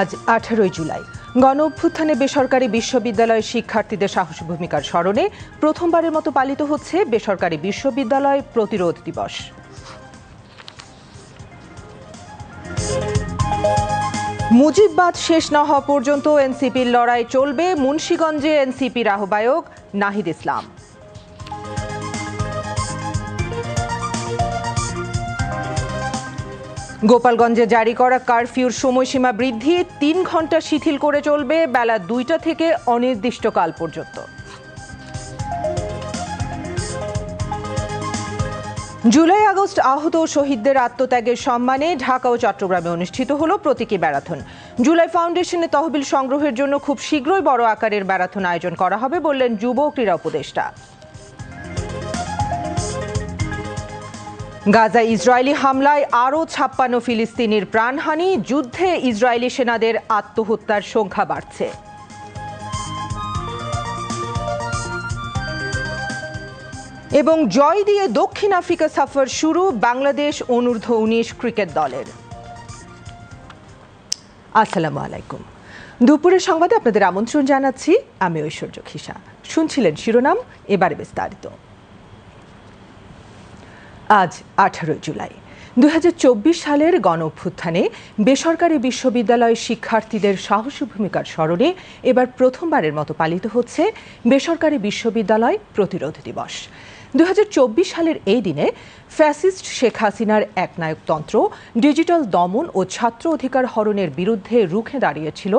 আজ আঠারোই জুলাই। গণ অভ্যুত্থানে বেসরকারি বিশ্ববিদ্যালয়ের শিক্ষার্থীদের সাহসী ভূমিকার স্মরণে প্রথমবারের মতো পালিত হচ্ছে বেসরকারি বিশ্ববিদ্যালয় প্রতিরোধ দিবস। মুজিববাদ শেষ না হওয়া পর্যন্ত এনসিপির লড়াই চলবে মুন্সীগঞ্জে এনসিপির আহ্বায়ক নাহিদ ইসলাম। গোপালগঞ্জে জারি করা কারফিউর সময়সীমা বৃদ্ধি, তিন ঘণ্টা শিথিল করে চলবে বেলা দুইটা থেকে অনির্দিষ্টকাল পর্যন্ত। জুলাই, আগস্ট আহত শহীদদের আত্মত্যাগের সম্মানে ঢাকা ও চট্টগ্রামে অনুষ্ঠিত হলো প্রতীকী ম্যারাথন জুলাই ফাউন্ডেশনে তহবিল সংগ্রহের জন্য খুব শীঘ্রই বড় আকারের ম্যারাথন আয়োজন করা হবে বললেন যুব ক্রীড়া উপদেষ্টা। গাজা ইসরায়েলি হামলায় আরও ছাপ্পান্ন ফিলিস্তিনির প্রাণহানি, যুদ্ধে ইসরায়েলি সেনাদের আত্মহত্যার সংখ্যা বাড়ছে। এবং জয় দিয়ে দক্ষিণ আফ্রিকা সফর শুরু বাংলাদেশ অনূর্ধ্ব উনিশ ক্রিকেট দলের। আসসালামু আলাইকুম। দুপুরের সংবাদে আপনাদের আমন্ত্রণ জানাচ্ছি, আমি ঐশ্বর্য খিসা শুনছিলেন শিরোনাম, এবারে বিস্তারিত। আজ আঠারোই জুলাই। দু হাজার চব্বিশ সালের গণ অভ্যুত্থানে বেসরকারি বিশ্ববিদ্যালয় শিক্ষার্থীদের সাহসী ভূমিকার স্মরণে এবার প্রথমবারের মতো পালিত হচ্ছে বেসরকারি বিশ্ববিদ্যালয় প্রতিরোধ দিবস। দু হাজার চব্বিশ সালের এই দিনে ফ্যাসিস্ট শেখ হাসিনার একনায়কতন্ত্র ডিজিটাল দমন ও ছাত্র অধিকার হরণের বিরুদ্ধে রুখে দাঁড়িয়েছিল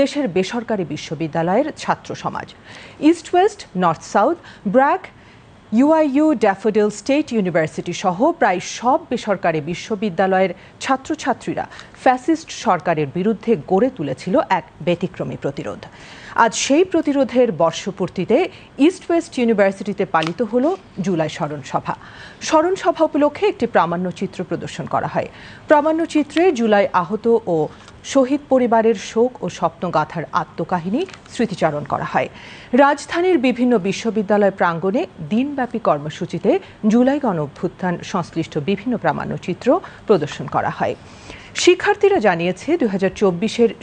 দেশের বেসরকারি বিশ্ববিদ্যালয়ের ছাত্র সমাজ। East West, North South, BRAC UIU Daffodil State University সহ প্রায় সব বেসরকারি বিশ্ববিদ্যালয়ের ছাত্রছাত্রীরা ফ্যাসিস্ট সরকারের বিরুদ্ধে গড়ে তুলেছিল এক ব্যতিক্রমী প্রতিরোধ। আজ সেই প্রতিরোধের বর্ষপূর্তিতে ইস্ট ওয়েস্ট ইউনিভার্সিটিতে পালিত হল জুলাই স্মরণ সভা স্মরণ সভা উপলক্ষে একটি প্রামাণ্যচিত্র প্রদর্শন করা হয়। প্রামাণ্যচিত্রে জুলাই আহত ও শহীদ পরিবারের শোক ও স্বপ্নগাথার আত্মকাহিনী স্মৃতিচারণ করা হয়। রাজধানীর বিভিন্ন বিশ্ববিদ্যালয় প্রাঙ্গণে দিনব্যাপী কর্মসূচিতে জুলাই গণ অভ্যুত্থান সংশ্লিষ্ট বিভিন্ন প্রামাণ্যচিত্র প্রদর্শন করা হয়। শিক্ষার্থীরা জানিয়েছে দু হাজার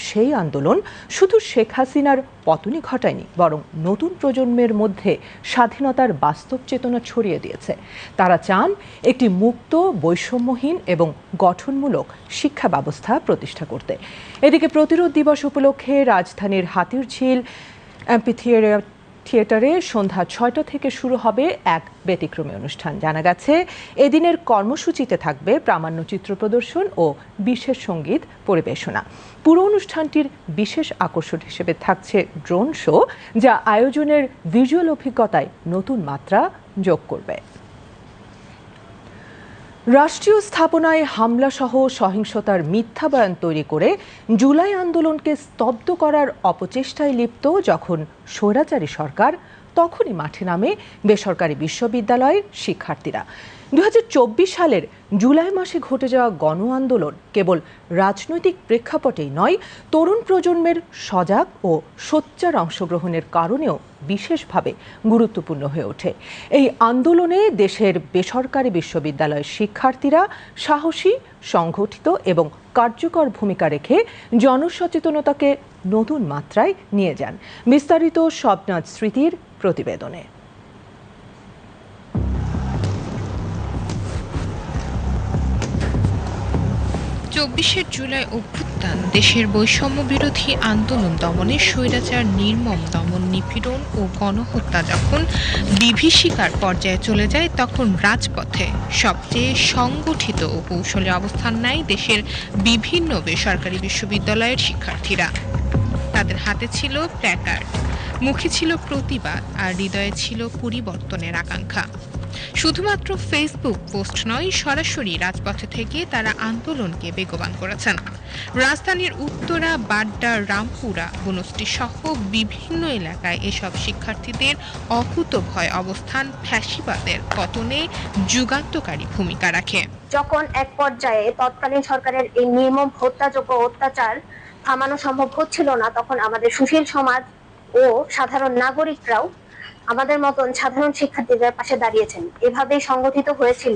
সেই আন্দোলন শুধু শেখ হাসিনার পতনই ঘটায়নি, বরং নতুন প্রজন্মের মধ্যে স্বাধীনতার বাস্তব চেতনা ছড়িয়ে দিয়েছে। তারা চান একটি মুক্ত, বৈষম্যহীন এবং গঠনমূলক শিক্ষা ব্যবস্থা প্রতিষ্ঠা করতে। এদিকে প্রতিরোধ দিবস উপলক্ষে রাজধানীর হাতিরঝিল অ্যাম্পিথিয়ার থিয়েটারে সন্ধ্যা ছয়টা থেকে শুরু হবে এক ব্যতিক্রমী অনুষ্ঠান। জানা গেছে, এদিনের কর্মসূচিতে থাকবে প্রামাণ্য চিত্র প্রদর্শন ও বিশেষ সংগীত পরিবেশনা। পুরো অনুষ্ঠানটির বিশেষ আকর্ষণ হিসেবে থাকছে ড্রোন শো, যা আয়োজনের ভিজুয়াল অভিজ্ঞতায় নতুন মাত্রা যোগ করবে। রাষ্ট্রীয় স্থাপনায় হামলাসহ সহিংসতার মিথ্যা বয়ান তৈরি করে জুলাই আন্দোলনকে স্তব্ধ করার অপচেষ্টায় লিপ্ত যখন স্বৈরাচারী সরকার, তখনই মাঠে নামে বেসরকারি বিশ্ববিদ্যালয়ের শিক্ষার্থীরা। দু হাজার চব্বিশ সালের জুলাই মাসে ঘটে যাওয়া গণ আন্দোলন কেবল রাজনৈতিক প্রেক্ষাপটেই নয়, তরুণ প্রজন্মের সজাগ ও সোচ্চার অংশগ্রহণের কারণেও বিশেষভাবে গুরুত্বপূর্ণ হয়ে ওঠে। এই আন্দোলনে দেশের বেসরকারি বিশ্ববিদ্যালয়ের শিক্ষার্থীরা সাহসী, সংগঠিত এবং কার্যকর ভূমিকা রেখে জনসচেতনতাকে নতুন মাত্রায় নিয়ে যান। বিস্তারিত স্বপ্নাথ স্মৃতির প্রতিবেদনে। চব্বিশে জুলাই অভ্যুত্থান, দেশের বৈষম্য বিরোধী আন্দোলন দমনে স্বৈরাচার, নির্মম দমন নিপীড়ন ও গণহত্যা যখন বিভীষিকার পর্যায়ে চলে যায়, তখন রাজপথে সবচেয়ে সংগঠিত ও কৌশলে অবস্থান নেয় দেশের বিভিন্ন বেসরকারি বিশ্ববিদ্যালয়ের শিক্ষার্থীরা। তাদের হাতে ছিল প্ল্যাকার্ড, মুখে ছিল প্রতিবাদ আর হৃদয়ে ছিল পরিবর্তনের আকাঙ্ক্ষা। শুধুমাত্র ফেসবুক পোস্ট নয়, সরাসরি রাজপথে থেকে তারা আন্দোলনকে বেগবান করেছেন। রাজধানীর উত্তরা, বাড্ডা, রামপুরা বনশ্রী সহ বিভিন্ন এলাকায় এসব শিক্ষার্থীদের অকুতভয় অবস্থান ফ্যাসিবাদের পতনে যুগান্তকারী ভূমিকা রাখে। যখন এক পর্যায়ে তৎকালীন সরকারের এই নির্মম হত্যাযোগ্য অত্যাচার থামানো সম্ভব হচ্ছিল না, তখন আমাদের সুশীল সমাজ ও সাধারণ নাগরিকরাও আমাদের মতন সাধারণ শিক্ষার্থীদের পাশে দাঁড়িয়েছেন। এভাবেই সংগঠিত হয়েছিল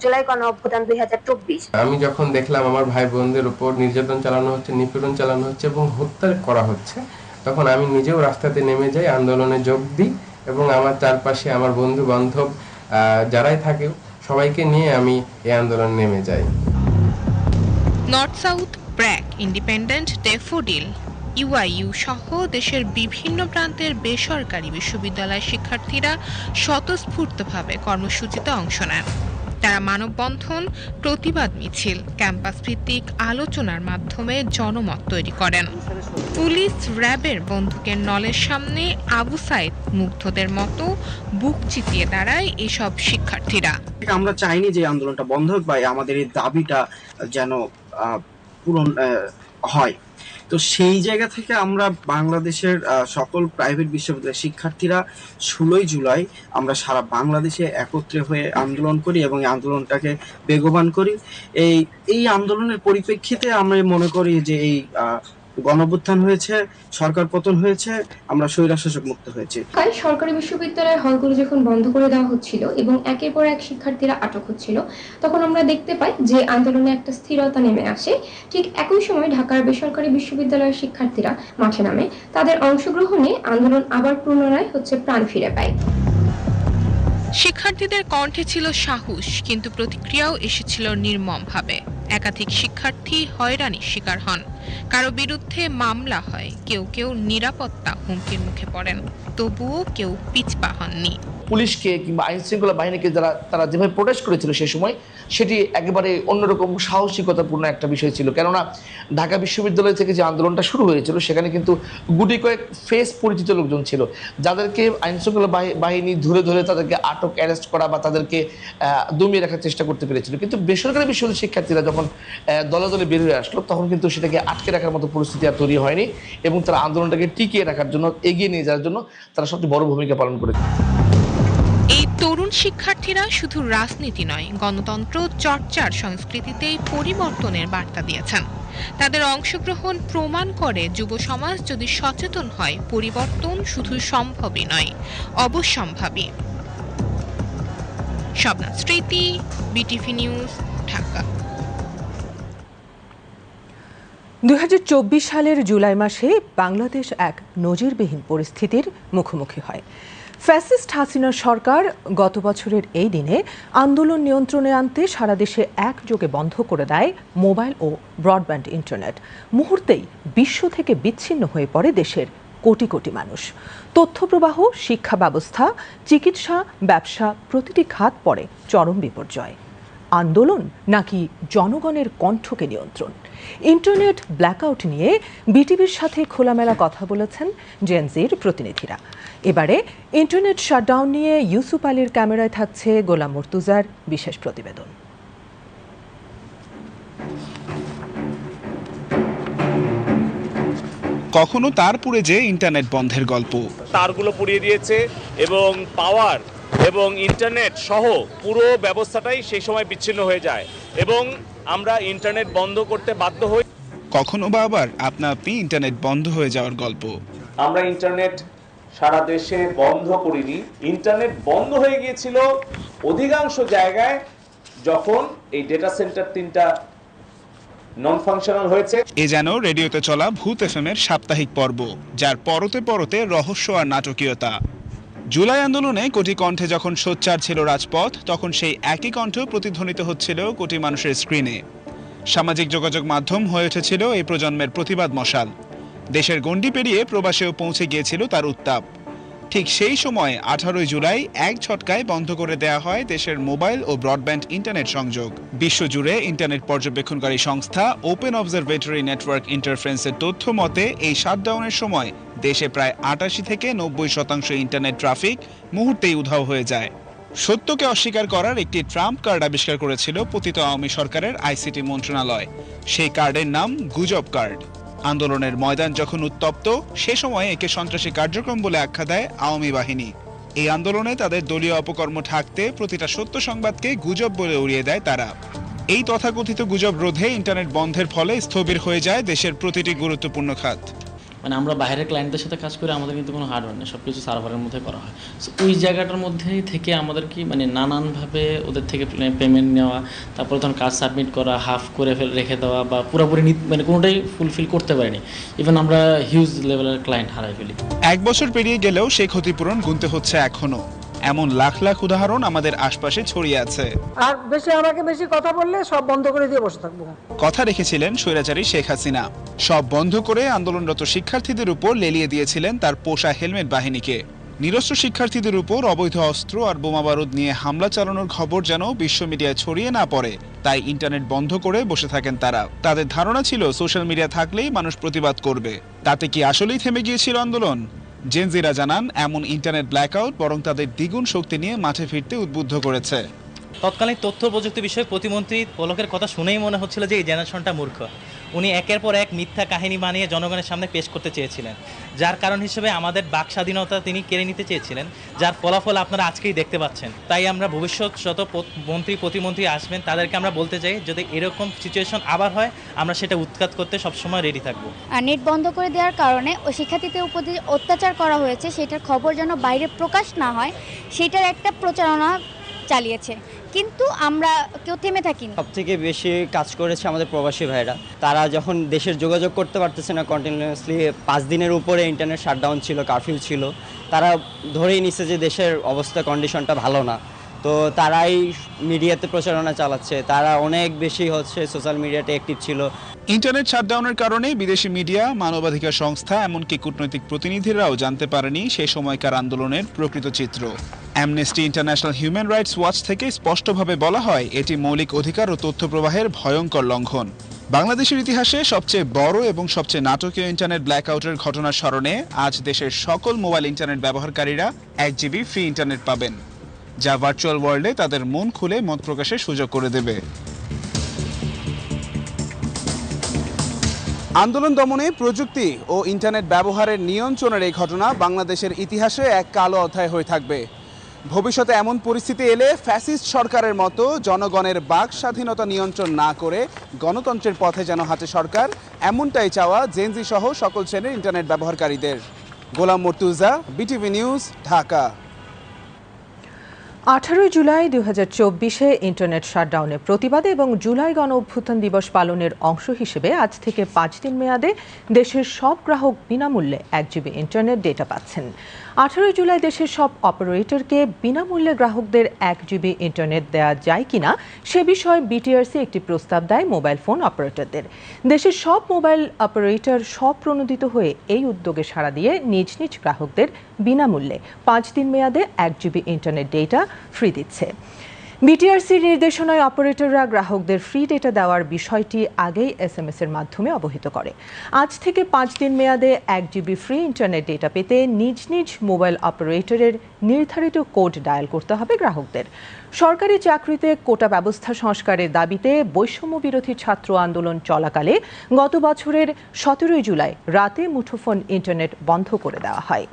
জুলাই গণ অভ্যুত্থান দুই হাজার চব্বিশ। আমি যখন দেখলাম আমার ভাই বোনদের উপর নির্যাতন চালানো হচ্ছে নিপীড়ন চালানো হচ্ছে এবং হত্যা করা হচ্ছে তখন আমি নিজেও রাস্তাতে নেমে যাই আন্দোলনে যোগ দিই এবং আমার চারপাশে আমার বন্ধু বান্ধব আহ, যারাই থাকে সবাইকে নিয়ে আমি এই আন্দোলনে নেমে যাই। North South BRAC Independent Daffodil UIU সহ দেশের বিভিন্ন প্রান্তের বেসরকারি বিশ্ববিদ্যালয়ের শিক্ষার্থীরা স্বতঃস্ফূর্তভাবে কর্মসূচিতে অংশ নেন। তারা মানববন্ধন, প্রতিবাদ মিছিল ক্যাম্পাস ভিত্তিক আলোচনার মাধ্যমে জনমত তৈরি করেন। পুলিশ র্যাবের বন্দুকের নলের সামনে আবু সাইদ মুগ্ধদের মতো বুক চিতিয়ে দাঁড়ায় এসব শিক্ষার্থীরা। আমরা চাইনি যে আন্দোলনটা বন্ধ হোক বা আমাদের এই দাবিটা যেন পূরণ হয়। তো সেই জায়গা থেকে আমরা বাংলাদেশের সকল প্রাইভেট বিশ্ববিদ্যালয়ের শিক্ষার্থীরা ষোলোই জুলাই আমরা সারা বাংলাদেশে একত্রে হয়ে আন্দোলন করি এবং আন্দোলনটাকে বেগবান করি। এই এই আন্দোলনের পরিপ্রেক্ষিতে আমরা মনে করি যে এই আহ, গণঅভ্যুত্থান হয়েছে সরকার পতন হয়েছে আমরা স্বৈরাশাসক মুক্ত হয়েছি। ঢাকায় সরকারি বিশ্ববিদ্যালয়ের হলগুলো যখন বন্ধ করে দেওয়া হচ্ছিল এবং একের পর এক শিক্ষার্থীরা আটক হচ্ছিল তখন আমরা দেখতে পাই যে আন্দোলনে একটা স্থিরতা নেমে আসে। ঠিক একই সময় ঢাকার বেসরকারি বিশ্ববিদ্যালয়ের শিক্ষার্থীরা মাঠে নামে। তাদের অংশগ্রহণে আন্দোলন আবার পুনরায় হচ্ছে প্রাণ ফিরে পায়। শিক্ষার্থীদের কণ্ঠে ছিল সাহস, কিন্তু প্রতিক্রিয়াও এসেছিল নির্মমভাবে। একাধিক শিক্ষার্থী হয়রানির শিকার হন। কারও বিরুদ্ধে মামলা হয়, কেউ কেউ নিরাপত্তা হুমকির মুখে পড়েন, তবুও কেউ পিছপা হননি। পুলিশকে কিংবা আইন শৃঙ্খলা বাহিনীকে যারা, তারা যেভাবে প্রোটেস্ট করেছিল সে সময়, সেটি একেবারে অন্যরকম সাহসিকতাপূর্ণ একটা বিষয় ছিল। কেননা, ঢাকা বিশ্ববিদ্যালয় থেকে যে আন্দোলনটা শুরু হয়েছিল, সেখানে কিন্তু গুটি কয়েক ফেস পরিচিত লোকজন ছিল, যাদেরকে আইন শৃঙ্খলা বাহিনী ধরে ধরে তাদেরকে আটক অ্যারেস্ট করা বা তাদেরকে দমিয়ে রাখার চেষ্টা করতে পেরেছিল। কিন্তু বেসরকারি বিশ্ববিদ্যালয়ের শিক্ষার্থীরা যখন দলে দলে বের হয়ে আসলো, তখন কিন্তু সেটাকে আটকে রাখার মতো পরিস্থিতি আর তৈরি হয়নি এবং তারা আন্দোলনটাকে টিকিয়ে রাখার জন্য, এগিয়ে নিয়ে যাওয়ার জন্য তারা সবচেয়ে বড় ভূমিকা পালন করেছে। তরুণ শিক্ষার্থীরা শুধু রাজনীতি নয়, গণতন্ত্র, চর্চার সংস্কৃতিতেই পরিবর্তনের বার্তা দিয়েছেন। তাদের অংশগ্রহণ প্রমাণ করে যুব সমাজ যদি সচেতন হয়, পরিবর্তন শুধু সম্ভবই নয় অবশ্যম্ভাবী শবনাথ স্মৃতি, বিটিভি নিউজ, ঢাকা। দু হাজার চব্বিশ সালের জুলাই মাসে বাংলাদেশ এক নজিরবিহীন পরিস্থিতির মুখোমুখি হয়। ফ্যাসিস্ট হাসিনা সরকার গত বছরের এই দিনে আন্দোলন নিয়ন্ত্রণে আনতে সারা দেশে একযোগে বন্ধ করে দেয় মোবাইল ও ব্রডব্যান্ড ইন্টারনেট। মুহূর্তেই বিশ্ব থেকে বিচ্ছিন্ন হয়ে পড়ে দেশের কোটি কোটি মানুষ। তথ্য প্রবাহ শিক্ষা ব্যবস্থা, চিকিৎসা, ব্যবসা প্রতিটি খাত পড়ে চরম বিপর্যয়। আন্দোলন নাকি জনগণের কণ্ঠকে নিয়ন্ত্রণ? ইন্টারনেট ব্ল্যাকআউট নিয়ে বিটিভির সাথে খোলামেলা কথা বলেছেন জেনজির প্রতিনিধিরা। এবারে ইন্টারনেট শাটডাউন নিয়ে ইউসুফ আলীর ক্যামেরায় থাকছে গোলাম মর্তুজার বিশেষ প্রতিবেদন। কখনো তার পুড়ে যে ইন্টারনেট বন্ধের গল্প। তারগুলো পুড়িয়ে দিয়েছে এবং পাওয়ার এবং ইন্টারনেট সহ পুরো ব্যবস্থাটাই সেই সময় বিচ্ছিন্ন হয়ে যায়। এবং আমরা ইন্টারনেট বন্ধ করতে বাধ্য হই। কখনো বা আবার আপনা আপনি ইন্টারনেট বন্ধ হয়ে যাওয়ার গল্প? আমরা ইন্টারনেট সারা দেশে বন্ধ করিনি। ইন্টারনেট বন্ধ হয়ে গিয়েছিল অধিকাংশ জায়গায় যখন এই ডেটা সেন্টার তিনটা নন ফাংশনাল হয়েছে। এ যেন রেডিওতে চলা ভূত এফএম এর সাপ্তাহিক পর্ব যার পরতে পরতে রহস্য আর নাটকীয়তা। জুলাই আন্দোলনে কোটি কণ্ঠে যখন সোচ্চার ছিল রাজপথ, তখন সেই একই কণ্ঠ প্রতিধ্বনিত হচ্ছিল কোটি মানুষের স্ক্রিনে। সামাজিক যোগাযোগ মাধ্যম হয়ে উঠেছিল এই প্রজন্মের প্রতিবাদ মশাল। দেশের গণ্ডি পেরিয়ে প্রবাসেও পৌঁছে গিয়েছিল তার উত্তাপ। ঠিক সেই সময়, আঠারোই জুলাই, এক ছটকায় বন্ধ করে দেয়া হয় দেশের মোবাইল ও ব্রডব্যান্ড ইন্টারনেট সংযোগ। বিশ্বজুড়ে ইন্টারনেট পর্যবেক্ষণকারী সংস্থা ওপেন অবজারভেটরি নেটওয়ার্ক ইন্টারফারেন্সের তথ্য মতে, এই শাটডাউনের সময় দেশে প্রায় আটাশি থেকে নব্বই শতাংশ ইন্টারনেট ট্রাফিক মুহূর্তেই উধাও হয়ে যায়। সত্যকে অস্বীকার করার একটি ট্রাম্প কার্ড আবিষ্কার করেছিল পতিত আওয়ামী সরকারের আইসিটি মন্ত্রণালয়। সেই কার্ডের নাম গুজব কার্ড। আন্দোলনের ময়দান যখন উত্তপ্ত, সে সময় একে সন্ত্রাসী কার্যক্রম বলে আখ্যা দেয় আওয়ামী বাহিনী। এই আন্দোলনে তাদের দলীয় অপকর্ম ঢাকতে প্রতিটা সত্য সংবাদকে গুজব বলে উড়িয়ে দেয় তারা। এই তথাকথিত গুজব রোধে ইন্টারনেট বন্ধের ফলে স্থবির হয়ে যায় দেশের প্রতিটি গুরুত্বপূর্ণ খাত। মানে আমরা বাইরের ক্লায়েন্টদের সাথে কাজ করি আমাদের কিন্তু কোনো হার্ডওয়্যার নেই সব কিছু সার্ভারের মধ্যে করা হয়। সো ওই জায়গাটার মধ্যে থেকে আমাদের কি মানে নানানভাবে ওদের থেকে পেমেন্ট নেওয়া, তারপরে তখন কাজ সাবমিট করা হাফ করে রেখে দেওয়া বা পুরোপুরি মানে কোনোটাই ফুলফিল করতে পারিনি। ইভেন আমরা হিউজ লেভেলের ক্লায়েন্ট হারাই ফেলি। এক বছর পেরিয়ে গেলেও সেই ক্ষতিপূরণ গুনতে হচ্ছে এখনও। এমন লাখ লাখ উদাহরণ আমাদের আশপাশে ছড়িয়ে আছে। আর বেশি আমাকে বেশি কথা বললে সব বন্ধ করে দিয়ে বসে থাকব। কথা রেখেছিলেন স্বৈরাচারী শেখ হাসিনা। সব বন্ধ করে আন্দোলনরত শিক্ষার্থীদের উপর লেলিয়ে দিয়েছিলেন তার পোষা হেলমেট বাহিনীকে। নিরস্ত্র শিক্ষার্থীদের উপর অবৈধ অস্ত্র আর বোমা বারুদ নিয়ে হামলা চালানোর খবর যেন বিশ্ব মিডিয়ায় ছড়িয়ে না পড়ে তাই ইন্টারনেট বন্ধ করে বসে থাকেন তারা। তাদের ধারণা ছিল সোশ্যাল মিডিয়া থাকলেই মানুষ প্রতিবাদ করবে। তাতে কি আসলেই থেমে গিয়েছিল আন্দোলন? জেনজিরা জানান, এমন ইন্টারনেট ব্ল্যাকআউট বরং তাদের দ্বিগুণ শক্তি নিয়ে মাঠে ফিরতে উদ্বুদ্ধ করেছে। তৎকালীন তথ্য প্রযুক্তি বিষয়ে প্রতিমন্ত্রী পলকের কথা শুনেই মনে হচ্ছিল যে এই জেনারেশনটা মূর্খ। উনি একের পর এক মিথ্যা কাহিনী বানিয়ে জনগণের সামনে পেশ করতে চেয়েছিলেন। যার কারণ হিসেবে আমাদের বাক স্বাধীনতা তিনি কেড়ে নিতে চেয়েছিলেন, যার ফলাফল আপনারা আজকেই দেখতে পাচ্ছেন। তাই আমরা ভবিষ্যৎ যত মন্ত্রী, প্রতিমন্ত্রী আসবেন, তাদেরকে আমরা বলতে চাই, যদি এরকম সিচুয়েশন আবার হয়, আমরা সেটা উৎখাত করতে সবসময় রেডি থাকব। আর নেট বন্ধ করে দেওয়ার কারণে শিক্ষার্থীদের উপর অত্যাচার করা হয়েছে, সেটার খবর যেন বাইরে প্রকাশ না হয়, সেটার একটা প্রচারণা চালিয়েছে। কিন্তু আমরা কেউ থেমে থাকিনি। সব থেকে বেশি কাজ করেছে আমাদের প্রবাসী ভাইরা। তারা যখন দেশের যোগাযোগ করতে পারতেছে না কন্টিনিউয়াসলি পাঁচ দিনের উপরে ইন্টারনেট শাটডাউন ছিল কারফিউ ছিল, তারা ধরেই নিছে যে দেশের অবস্থা কন্ডিশনটা ভালো না। তো তারাই মিডিয়াতে প্রচারণা চালাচ্ছে, তারা অনেক বেশি হচ্ছে সোশ্যাল মিডিয়াতে অ্যাক্টিভ ছিল। ইন্টারনেট শাটডাউনের কারণে বিদেশি মিডিয়া, মানবাধিকার সংস্থা, এমনকি কূটনৈতিক প্রতিনিধিরাও জানতে পারেনি সেই সময়কার আন্দোলনের প্রকৃত চিত্র। Amnesty International Human Rights Watch থেকে স্পষ্টভাবে বলা হয়, এটি মৌলিক অধিকার ও তথ্য প্রবাহের ভয়ঙ্কর লঙ্ঘন। বাংলাদেশের ইতিহাসে সবচেয়ে বড় এবং সবচেয়ে নাটকীয় ইন্টারনেট ব্ল্যাকআউটের ঘটনার স্মরণে আজ দেশের সকল মোবাইল ইন্টারনেট ব্যবহারকারীরা এক জিবি ফ্রি ইন্টারনেট পাবেন, যা ভার্চুয়াল ওয়ার্ল্ডে তাদের মন খুলে মত প্রকাশের সুযোগ করে দেবে। আন্দোলন দমনে প্রযুক্তি ও ইন্টারনেট ব্যবহারের নিয়ন্ত্রণের এই ঘটনা বাংলাদেশের ইতিহাসে এক কালো অধ্যায় হয়ে থাকবে। ভবিষ্যতে এমন পরিস্থিতি এলে ফ্যাসিস্ট সরকারের মতো জনগণের বাক স্বাধীনতা নিয়ন্ত্রণ না করে গণতন্ত্রের পথে যেন হাঁটে সরকার, এমনটাই চাওয়া জেনজি সহ সকল শ্রেণির ইন্টারনেট ব্যবহারকারীদের। Golam Mortuza, BTV news, Dhaka. আঠারোই জুলাই দুই হাজার চব্বিশে ইন্টারনেট শাটডাউনের প্রতিবাদে এবং জুলাই গণ অভ্যুত্থান দিবস পালনের অংশ হিসেবে আজ থেকে পাঁচ দিন মেয়াদে দেশের সব গ্রাহক বিনামূল্যে এক জিবি ইন্টারনেট ডেটা পাচ্ছেন। আঠারোই জুলাই দেশের সব অপারেটরকে বিনামূল্যে গ্রাহকদের এক জিবি ইন্টারনেট দেওয়া যায় কিনা সে বিষয়ে বিটিআরসি একটি প্রস্তাব দেয় মোবাইল ফোন অপারেটরদের। দেশের সব মোবাইল অপারেটর স্বপ্রণোদিত হয়ে এই উদ্যোগে সাড়া দিয়ে নিজ নিজ গ্রাহকদের বিনামূল্যে পাঁচ দিন মেয়াদে এক জিবি ইন্টারনেট ডেটা ফ্রি দিচ্ছে। বিটিআরসির নির্দেশনায় অপারেটররা গ্রাহকদের ফ্রি ডেটা দেওয়ার বিষয়টি আগেই এসএমএস এর মাধ্যমে অবহিত করে। আজ থেকে পাঁচ দিন মেয়াদে এক জিবি ফ্রি ইন্টারনেট ডেটা পেতে নিজ নিজ মোবাইল অপারেটরের নির্ধারিত কোড ডায়াল করতে হবে গ্রাহকদের। সরকারি চাকরিতে কোটা ব্যবস্থা সংস্কারের দাবিতে বৈষম্য বিরোধী ছাত্র আন্দোলন চলাকালে গত বছরের সতেরোই জুলাই রাতে মুঠোফোন ইন্টারনেট বন্ধ করে দেওয়া হয়।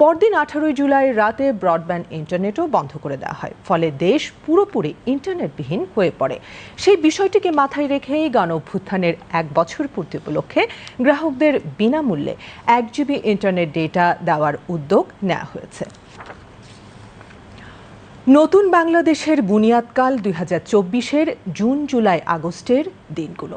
পরদিন আঠারোই জুলাই রাতে ব্রডব্যান্ড ইন্টারনেটও বন্ধ করে দেওয়া হয়। ফলে দেশ পুরোপুরি ইন্টারনেটবিহীন হয়ে পড়ে। সেই বিষয়টিকে মাথায় রেখেই গণ অভ্যুত্থানের এক বছর পূর্তি উপলক্ষে গ্রাহকদের বিনামূল্যে এক জিবি ইন্টারনেট ডেটা দেওয়ার উদ্যোগ নেওয়া হয়েছে। নতুন বাংলাদেশের বুনিয়াদকাল দুই হাজার চব্বিশের জুন, জুলাই, আগস্টের দিনগুলো।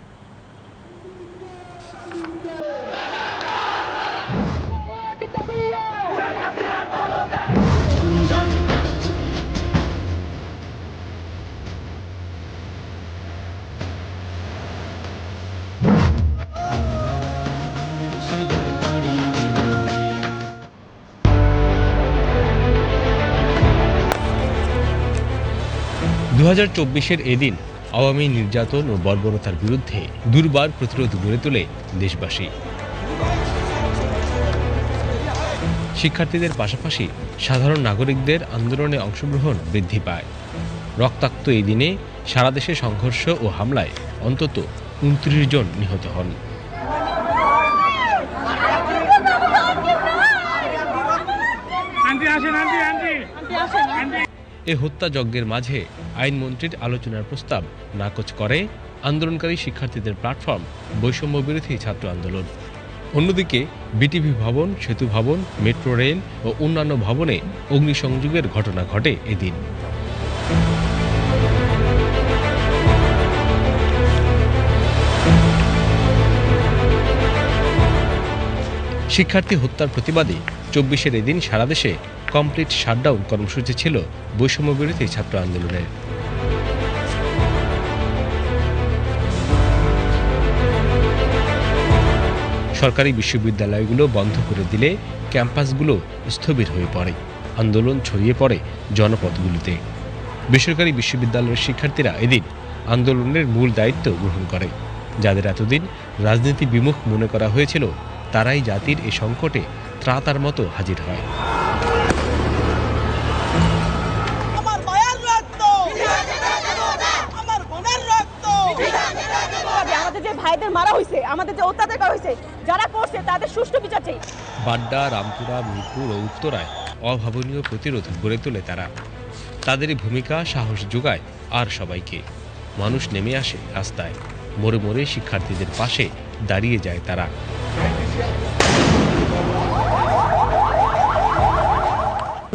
দু হাজার চব্বিশের এদিন আওয়ামী নির্যাতন ও বর্বরতার বিরুদ্ধে দুর্বার প্রতিরোধ গড়ে তোলে দেশবাসী। শিক্ষার্থীদের পাশাপাশি সাধারণ নাগরিকদের আন্দোলনে অংশগ্রহণ বৃদ্ধি পায়। রক্তাক্ত এই দিনে সারা দেশে সংঘর্ষ ও হামলায় অন্তত উনত্রিশ জন নিহত হন। এ হত্যাযজ্ঞের মাঝে আইনমন্ত্রীর আলোচনার প্রস্তাব নাকচ করে আন্দোলনকারী শিক্ষার্থীদের প্ল্যাটফর্ম বৈষম্য বিরোধী ছাত্র আন্দোলন। অন্যদিকে বিটিভি ভবন, সেতু ভবন, মেট্রো রেল ও অন্যান্য ভবনে অগ্নিসংযোগের ঘটনা ঘটে এদিন। শিক্ষার্থী হত্যার প্রতিবাদে চব্বিশের এদিন সারা দেশে কমপ্লিট শাটডাউন কর্মসূচি ছিল বৈষম্য বিরোধী ছাত্র আন্দোলনের। সরকারি বিশ্ববিদ্যালয়গুলো বন্ধ করে দিলে ক্যাম্পাসগুলো স্থবির হয়ে পড়ে, আন্দোলন ছড়িয়ে পড়ে জনপদগুলিতে। বেসরকারি বিশ্ববিদ্যালয়ের শিক্ষার্থীরা এদিন আন্দোলনের মূল দায়িত্ব গ্রহণ করে, যাদের এতদিন রাজনীতি বিমুখ মনে করা হয়েছিল তারাই জাতির এ সংকটে ত্রাতার মতো হাজির হয়। আমাদের যে ভাইদের মারা হয়েছে আমাদের যে অত্যাচার করা হয়েছে যারা করছে তাদের সুষ্ঠু বিচার চাই। বাড্ডা রামপুরা মিরপুর ও উত্তরায় অভাবনীয় প্রতিরোধ গড়ে তোলে তারা। তাদেরই ভূমিকা সাহস যোগায় আর সবাইকে। মানুষ নেমে আসে রাস্তায়। মোড়ে মোড়ে শিক্ষার্থীদের পাশে দাঁড়িয়ে যায় তারা।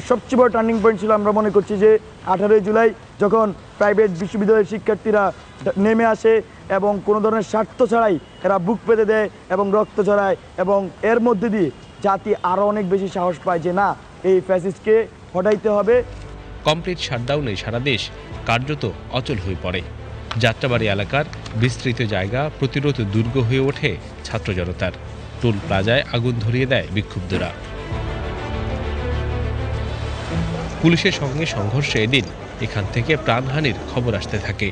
সবচেয়ে বড় টার্নিং পয়েন্ট ছিল আমরা মনে করছি যে আঠারোই জুলাই যখন প্রাইভেট বিশ্ববিদ্যালয়ের শিক্ষার্থীরা নেমে আসে এবং কোনো ধরনের স্বার্থ ছাড়াই এরা বুক পেতে দেয় এবং রক্ত ছড়ায় এবং এর মধ্যে দিয়ে জাতি আরও অনেক বেশি সাহস পায় যে না, এই ফ্যাসিস্টকে হটাইতে হবে। কমপ্লিট শাটডাউনে সারা দেশ কার্যত অচল হয়ে পড়ে। যাত্রাবাড়ি এলাকার বিস্তৃত জায়গা প্রতিরোধ দুর্গ হয়ে ওঠে ছাত্র জনতার। টোল প্লাজায় আগুন ধরিয়ে দেয় বিক্ষুব্ধরা। পুলিশের সঙ্গে সংঘর্ষে এদিন এখান থেকে প্রাণহানির খবর আসতে থাকে।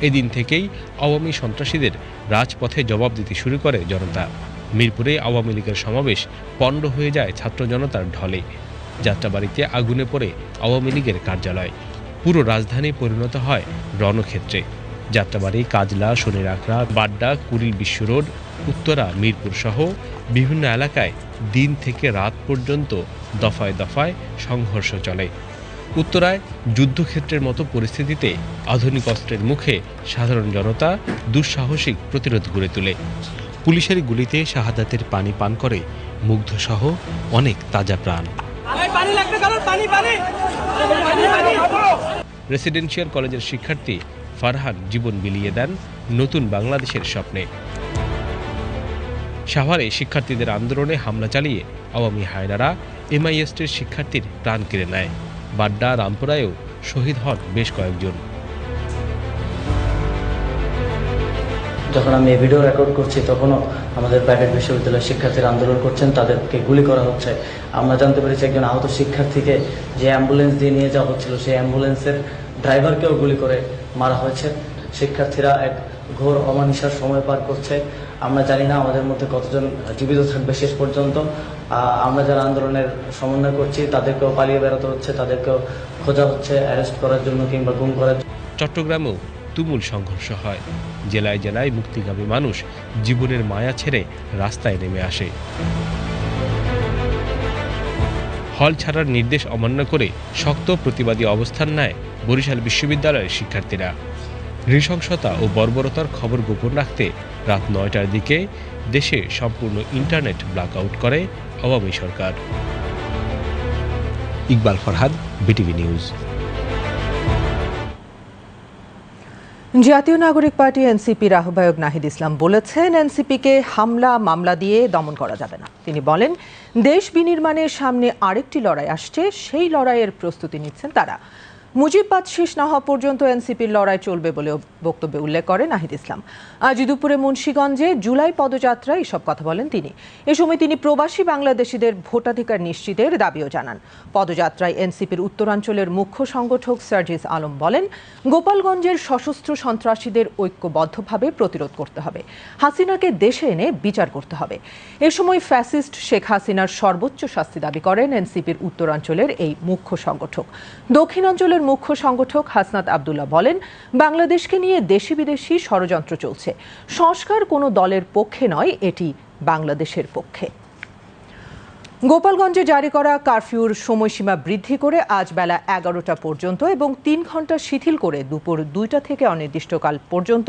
এদিন থেকেই আওয়ামী সন্ত্রাসীদের রাজপথে জবাব দিতে শুরু করে জনতা। মিরপুরে আওয়ামী লীগের সমাবেশ পণ্ড হয়ে যায় ছাত্র জনতার ঢলে। যাত্রাবাড়িতে আগুনে পড়ে আওয়ামী লীগের কার্যালয়। পুরো রাজধানী পরিণত হয় রণক্ষেত্রে। যাত্রাবাড়ি কাজলা শনিরাখড়া বাড্ডা কুড়িল বিশ্ব রোড উত্তরা মিরপুর সহ বিভিন্ন এলাকায় দিন থেকে রাত পর্যন্ত দফায় দফায় সংঘর্ষ চলে। উত্তরায় যুদ্ধক্ষেত্রের মতো পরিস্থিতিতে আধুনিক অস্ত্রের মুখে সাধারণ জনতা দুঃসাহসিক প্রতিরোধ গড়ে তোলে। পুলিশের গুলিতে শাহাদাতের পানি পান করে মুগ্ধসহ অনেক তাজা প্রাণ। রেসিডেন্সিয়াল কলেজের শিক্ষার্থী ফারহান জীবন বিলিয়ে দেন নতুন বাংলাদেশের স্বপ্নে। সাভারে শিক্ষার্থীদের আন্দোলনে হামলা চালিয়ে আওয়ামী হায়নারা এমআইএসটির শিক্ষার্থীর প্রাণ কেড়ে নেয়। বাড্ডা, রামপুরায়ও শহীদ হন বেশ কয়েকজন। যখন আমি এই ভিডিও রেকর্ড করছি, তখনও আমাদের প্রাইভেট বিশ্ববিদ্যালয়ের শিক্ষার্থীরা আন্দোলন করছেন, তাদেরকে গুলি করা হচ্ছে। আমরা জানতে পেরেছি একজন আহত শিক্ষার্থীকে যে অ্যাম্বুলেন্স দিয়ে নিয়ে যাওয়া হচ্ছিল, সেই অ্যাম্বুলেন্সের ড্রাইভারকেও গুলি করে মারা হয়েছে। শিক্ষার্থীরা এক ঘোর অমানিসার সময় পার করছে। আমরা জানি না আমাদের মধ্যে কতজন জীবিত থাকবে শেষ পর্যন্ত। আমরা যারা আন্দোলনের সমন্বয় করছি, তাদেরকেও পালিয়ে বেরোতে হচ্ছে, তাদেরকেও খোঁজা হচ্ছে, অ্যারেস্ট করার জন্য কিংবা গুম করার চট্টগ্রামেও তুমুল সংঘর্ষ হয়। জেলায় জেলায় মুক্তিগামী মানুষ জীবনের মায়া ছেড়ে রাস্তায় নেমে আসে। হল ছাড়ার নির্দেশ অমান্য করে শক্ত প্রতিবাদী অবস্থান নেয় বরিশাল বিশ্ববিদ্যালয়ের শিক্ষার্থীরা। নৃশংসতা ও বর্বরতার খবর গোপন রাখতে রাত নয়টার দিকে দেশে সম্পূর্ণ ইন্টারনেট ব্ল্যাকআউট করে আওয়ামী সরকার। Iqbal Farhad, BTV news. জাতীয় নাগরিক পার্টি এনসিপির আহ্বায়ক নাহিদ ইসলাম বলেছেন, এনসিপিকে হামলা, মামলা দিয়ে দমন করা যাবে না। তিনি বলেন, দেশ বিনির্মাণের সামনে আরেকটি লড়াই আসছে, সেই লড়াইয়ের প্রস্তুতি নিচ্ছেন তারা। মুজিববাদ শেষ না হওয়া পর্যন্ত এনসিপির লড়াই চলবে বলে বক্তব্যে উল্লেখ করে নাহিদ ইসলাম। আজ দুপুরে মুন্সীগঞ্জে জুলাই পদযাত্রায় এসব কথা বলেন তিনি। এ সময় তিনি প্রবাসী বাংলাদেশিদের ভোটাধিকার নিশ্চিতের দাবিও জানান। পদযাত্রায় এনসিপির উত্তরাঞ্চলের মুখ্য সংগঠক সার্জিস আলম বলেন, গোপালগঞ্জের সশস্ত্র সন্ত্রাসীদের ঐক্যবদ্ধভাবে প্রতিরোধ করতে হবে। হাসিনাকে দেশে এনে বিচার করতে হবে। এ সময় ফ্যাসিস্ট শেখ হাসিনার সর্বোচ্চ শাস্তি দাবি করেন এনসিপির উত্তরাঞ্চলের এই মুখ্য সংগঠক। দক্ষিণাঞ্চলের মুখ্য সংগঠক হাসনাত আবদুল্লাহ বলেন, বাংলাদেশকে নিয়ে দেশি বিদেশি ষড়যন্ত্র চলছে। সংস্কার কোনো দলের পক্ষে নয়, এটি বাংলাদেশের পক্ষে। গোপালগঞ্জে জারি করা কারফিউর সময়সীমা বৃদ্ধি করে আজ বেলা এগারোটা পর্যন্ত এবং তিন ঘণ্টা শিথিল করে দুপুর দুইটা থেকে অনির্দিষ্টকাল পর্যন্ত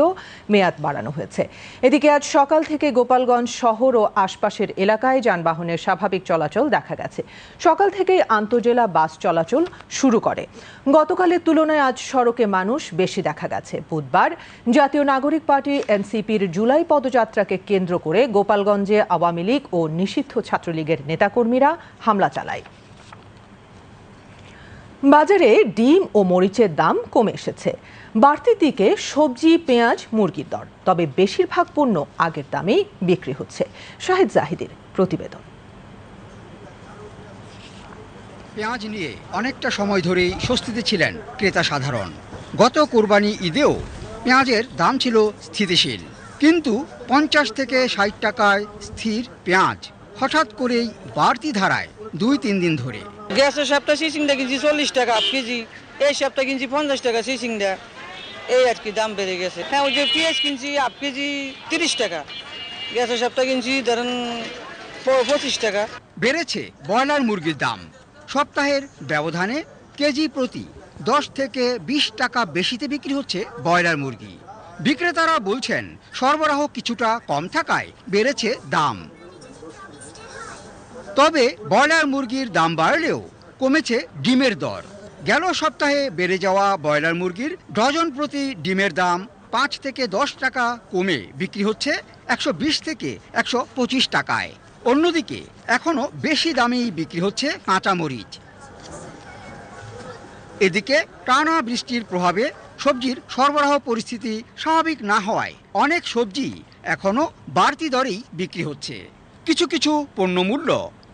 মেয়াদ বাড়ানো হয়েছে। এদিকে আজ সকাল থেকে গোপালগঞ্জ শহর ও আশপাশের এলাকায় যানবাহনের স্বাভাবিক চলাচল দেখা গেছে। সকাল থেকেই আন্তজেলা বাস চলাচল শুরু করে। গতকালের তুলনায় আজ সড়কে মানুষ বেশি দেখা গেছে। বুধবার জাতীয় নাগরিক পার্টি এনসিপির জুলাই পদযাত্রাকে কেন্দ্র করে গোপালগঞ্জে আওয়ামী লীগ ও নিষিদ্ধ ছাত্রলীগের নেতাকর্মীরা হামলা চালায়। বাজারে ডিম ও মরিচের দাম কমে এসেছে। বাড়তির দিকে সবজি, পেঁয়াজ, মুরগির দর। তবে বেশিরভাগ পণ্য আগের দামেই বিক্রি হচ্ছে। শাহিদ জাহিদের প্রতিবেদন। পেঁয়াজ নিয়ে অনেকটা সময় ধরেই স্বস্তিতে ছিলেন ক্রেতা সাধারণ। গত কোরবানি ঈদেও পেঁয়াজের দাম ছিল স্থিতিশীল। কিন্তু পঞ্চাশ থেকে ষাট টাকায় স্থির পেঁয়াজ হঠাৎ করেই বাড়তি ধারায় দুই তিন দিন ধরে। গ্যাসের সপ্তাহ সিসিংটা কিনছি চল্লিশ টাকা কেজি। এই সপ্তাহ কিনছি পঞ্চাশ টাকা সিসিংটা এই আর কি দাম বেড়ে গেছে। হ্যাঁ ওই যে পেঁয়াজ কিনছি হাফ কেজি তিরিশ টাকা। গ্যাসের সপ্তাহ কিনছি ধরেন পঁচিশ টাকা। বেড়েছে ব্রয়লার মুরগির দাম। সপ্তাহের ব্যবধানে কেজি প্রতি দশ থেকে বিশ টাকা বেশিতে বিক্রি হচ্ছে ব্রয়লার মুরগি। বিক্রেতারা বলছেন সরবরাহ কিছুটা কম থাকায় বেড়েছে দাম। তবে ব্রয়লার মুরগির দাম বাড়লেও কমেছে ডিমের দর। গেল সপ্তাহে বেড়ে যাওয়া ব্রয়লার মুরগির ডজন প্রতি ডিমের দাম পাঁচ থেকে দশ টাকা কমে বিক্রি হচ্ছে একশো বিশ থেকে একশো পঁচিশ টাকায়। অন্যদিকে এখনও বেশি দামেই বিক্রি হচ্ছে কাঁচামরিচ। এদিকে টানা বৃষ্টির প্রভাবে সবজির সরবরাহ পরিস্থিতি স্বাভাবিক না হওয়ায় অনেক সবজি এখনও বাড়তি দরেই বিক্রি হচ্ছে। কিছু কিছু পণ্যমূল্য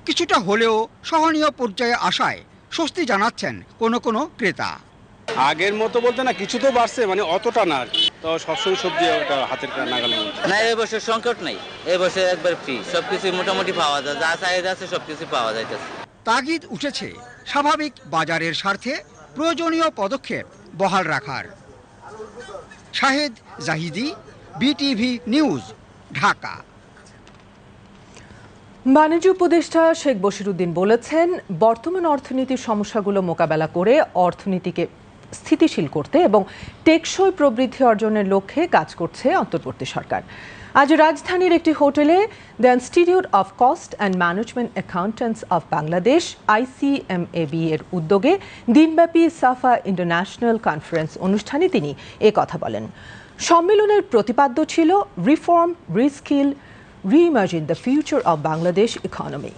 কিছুটা হলেও সহনীয় পর্যায়ে আসায় স্বস্তি জানাচ্ছেন কোনো কোনো ক্রেতা। আগের মতো বলতে না কিছু তো বাড়ছে মানে অতটা না। তো সবসময় সবজি ওটা হাতের মধ্যে না এবছর সংকট নেই। এবছর একবার ফ্রি সবকিছু মোটামুটি পাওয়া যায় যা চাহিদা আছে সবকিছু পাওয়া যাইতেছে। তাগিদ উঠেছে স্বাভাবিক বাজারের স্বার্থে প্রয়োজনীয় পদক্ষেপ বহাল রাখার। Shahed Zahidi BTV news Dhaka. বাণিজ্য উপদেষ্টা শেখ বশিরুদ্দিন বলেছেন, বর্তমান অর্থনীতির সমস্যাগুলো মোকাবেলা করে অর্থনীতিকে স্থিতিশীল করতে এবং টেকসই প্রবৃদ্ধি অর্জনের লক্ষ্যে কাজ করছে অন্তর্বর্তী সরকার। আজ রাজধানীর একটি হোটেলে the Institute of Cost and Management Accountants of Bangladesh ICMAB এর উদ্যোগে দিনব্যাপী সাফা ইন্টারন্যাশনাল কনফারেন্স অনুষ্ঠানে তিনি কথা বলেন। সম্মেলনের প্রতিপাদ্য ছিল, reform, reskill reimagine the future of Bangladesh economy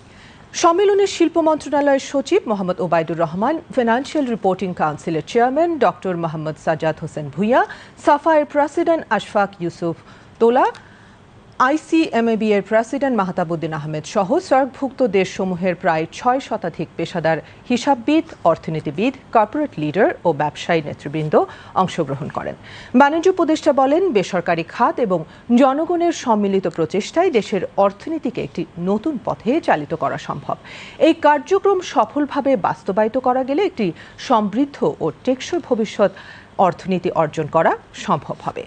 সম্মেলনে শিল্প মন্ত্রণালয়ের সচিব মোহাম্মদ ওবায়দুর রহমান ফিনান্সিয়াল রিপোর্টিং কাউন্সিলের chairman doctor Mohammad Sajjad Hossain Bhuiyan, সাফায়ের president Ashfaq Yusuf Tola ICMAB president Mahtabuddin Ahmed সহ সার্কভুক্ত দেশসমূহের প্রায় ছয় শতাধিক পেশাদার হিসাববিদ, অর্থনীতিবিদ, কর্পোরেট লিডার ও ব্যবসায়ী নেতৃবৃন্দ অংশগ্রহণ করেন। বাণিজ্য উপদেষ্টা বলেন, বেসরকারি খাত এবং জনগণের সম্মিলিত প্রচেষ্টায় দেশের অর্থনীতিকে একটি নতুন পথে চালিত করা সম্ভব। এই কার্যক্রম সফলভাবে বাস্তবায়িত করা গেলে একটি সমৃদ্ধ ও টেকসই ভবিষ্যৎ অর্থনীতি অর্জন করা সম্ভব হবে।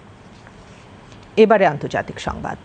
এবারে আন্তর্জাতিক সংবাদ।